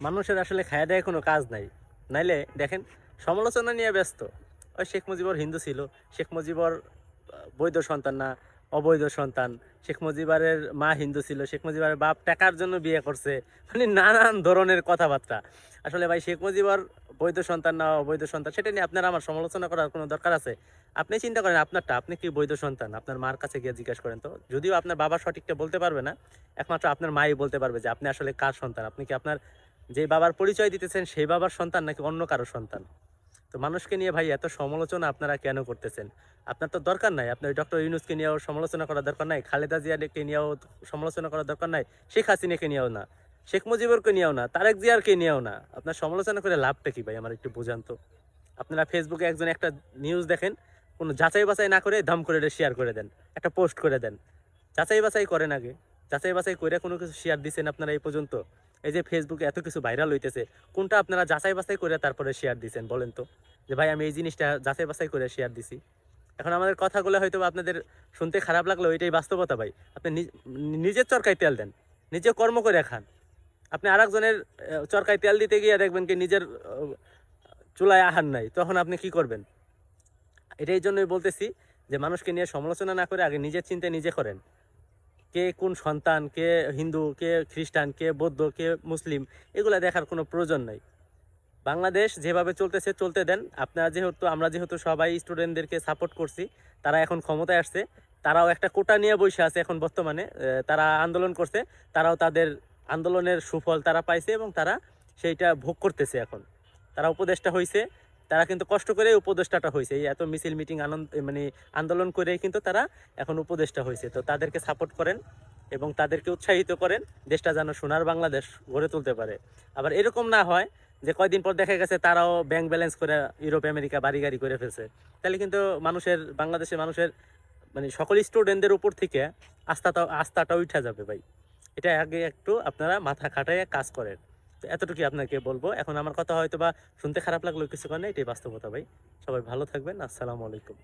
মানুষের আসলে খায়া দেয় কোনো কাজ নাই। নাইলে দেখেন, সমালোচনা নিয়ে ব্যস্ত। ওই শেখ মুজিবর হিন্দু ছিল, শেখ মুজিবর বৈধ সন্তান না, অবৈধ সন্তান। শেখ মুজিবারের মা হিন্দু ছিল, শেখ মুজিবারের বাপ টাকার জন্য বিয়ে করছে। মানে নানান ধরনের কথাবার্তা। আসলে ভাই, শেখ মুজিবর বৈধ সন্তান না, অবৈধ সন্তান, সেটা নিয়ে আপনার আমার সমালোচনা করার কোনো দরকার আছে? আপনি চিন্তা করেন, আপনারটা, আপনি কি বৈধ সন্তান? আপনার মার কাছে গিয়ে জিজ্ঞাসা করেন তো। যদিও আপনার বাবা সঠিকটা বলতে পারবে না, একমাত্র আপনার মাই বলতে পারবে যে আপনি আসলে কার সন্তান? আপনি কি আপনার যে বাবার পরিচয় দিতেছেন, সেই বাবার সন্তান নাকি অন্য কারও সন্তান? তো মানুষকে নিয়ে ভাই এত সমালোচনা আপনারা কেন করতেছেন? আপনার তো দরকার নাই। আপনার ডক্টর ইউনুসকে নিয়েও সমালোচনা করার দরকার নাই, খালেদা জিয়াকে নিয়েও সমালোচনা করার দরকার নাই, শেখ হাসিনাকে নিয়েও না, শেখ মুজিবুরকে নিয়েও না, তারেক জিয়ারকে নিয়েও না। আপনার সমালোচনা করে লাভটা কি ভাই? আমার একটু বোঝান তো। আপনারা ফেসবুকে একজন একটা নিউজ দেখেন, কোনো যাচাই বাছাই না করে দাম করে শেয়ার করে দেন, একটা পোস্ট করে দেন। যাচাই বাছাই করেন আগে। যাচাই বাছাই করে কোনো কিছু শেয়ার দিচ্ছেন আপনারা এই পর্যন্ত? এই যে ফেসবুকে এত কিছু ভাইরাল হইতেছে কোনটা আপনারা যাচাই বাছাই করে তারপরে শেয়ার দিচ্ছেন বলেন তো? যে ভাই আমি এই জিনিসটা যাচাই বাছাই করে শেয়ার দিছি। এখন আমাদের কথাগুলো হয়তো আপনাদের শুনতে খারাপ লাগল এটাই বাস্তবতা ভাই। আপনি নিজ- নিজের চরকায় তেল দেন নিজে কর্ম করে খান। আপনি আরেকজনের আহ, চরকায় তেল দিতে গিয়ে দেখবেন কি নিজের চুলায় আহার নাই তখন আপনি কি করবেন? এটাই জন্যই বলতেছি যে মানুষকে নিয়ে সমালোচনা না করে আগে নিজের চিন্তা নিজে করেন। কে কোন সন্তান, কে হিন্দু, কে খ্রিস্টান, কে বৌদ্ধ, কে মুসলিম, এগুলা দেখার কোনো প্রয়োজন নাই। বাংলাদেশ যেভাবে চলতেছে, চলতে দেন। আপনারা যেহেতু, আমরা যেহেতু সবাই স্টুডেন্টদেরকে সাপোর্ট করছি, তারা এখন ক্ষমতায় আসছে। তারাও একটা কোটা নিয়ে বসে আছে এখন বর্তমানে। তারা আন্দোলন করছে, তারাও তাদের আন্দোলনের সুফল তারা পাইছে এবং তারা সেইটা ভোগ করতেছে এখন। তারা উপদেষ্টা হয়েছে তারা কিন্তু কষ্ট করে উপদেষ্টাটা হয়েছে। এই এত মিছিল, মিটিং, আনন্দ মানে আন্দোলন করে কিন্তু তারা এখন উপদেষ্টা হয়েছে। তো তাদেরকে সাপোর্ট করেন এবং তাদেরকে উৎসাহিত করেন দেশটা যেন সোনার বাংলাদেশ গড়ে তুলতে পারে। আবার এরকম না হয় যে কয়দিন পর দেখা গেছে তারাও ব্যাংক ব্যালেন্স করে ইউরোপ আমেরিকা বাড়ি গাড়ি করে ফেলছে। তাহলে কিন্তু মানুষের, বাংলাদেশের মানুষের মানে সকল স্টুডেন্টদের উপর থেকে আস্থাটা আস্থাটা উঠা যাবে ভাই। এটা আগে একটু আপনারা মাথা খাটাইয়ে কাজ করেন। তো এতটুকুই আপনাকে বলব। এখন আমার কথা হয়তো বা শুনতে খারাপ লাগল কিছু কারণে এটাই বাস্তবতা ভাই। সবাই ভালো থাকবেন, আসসালামু আলাইকুম।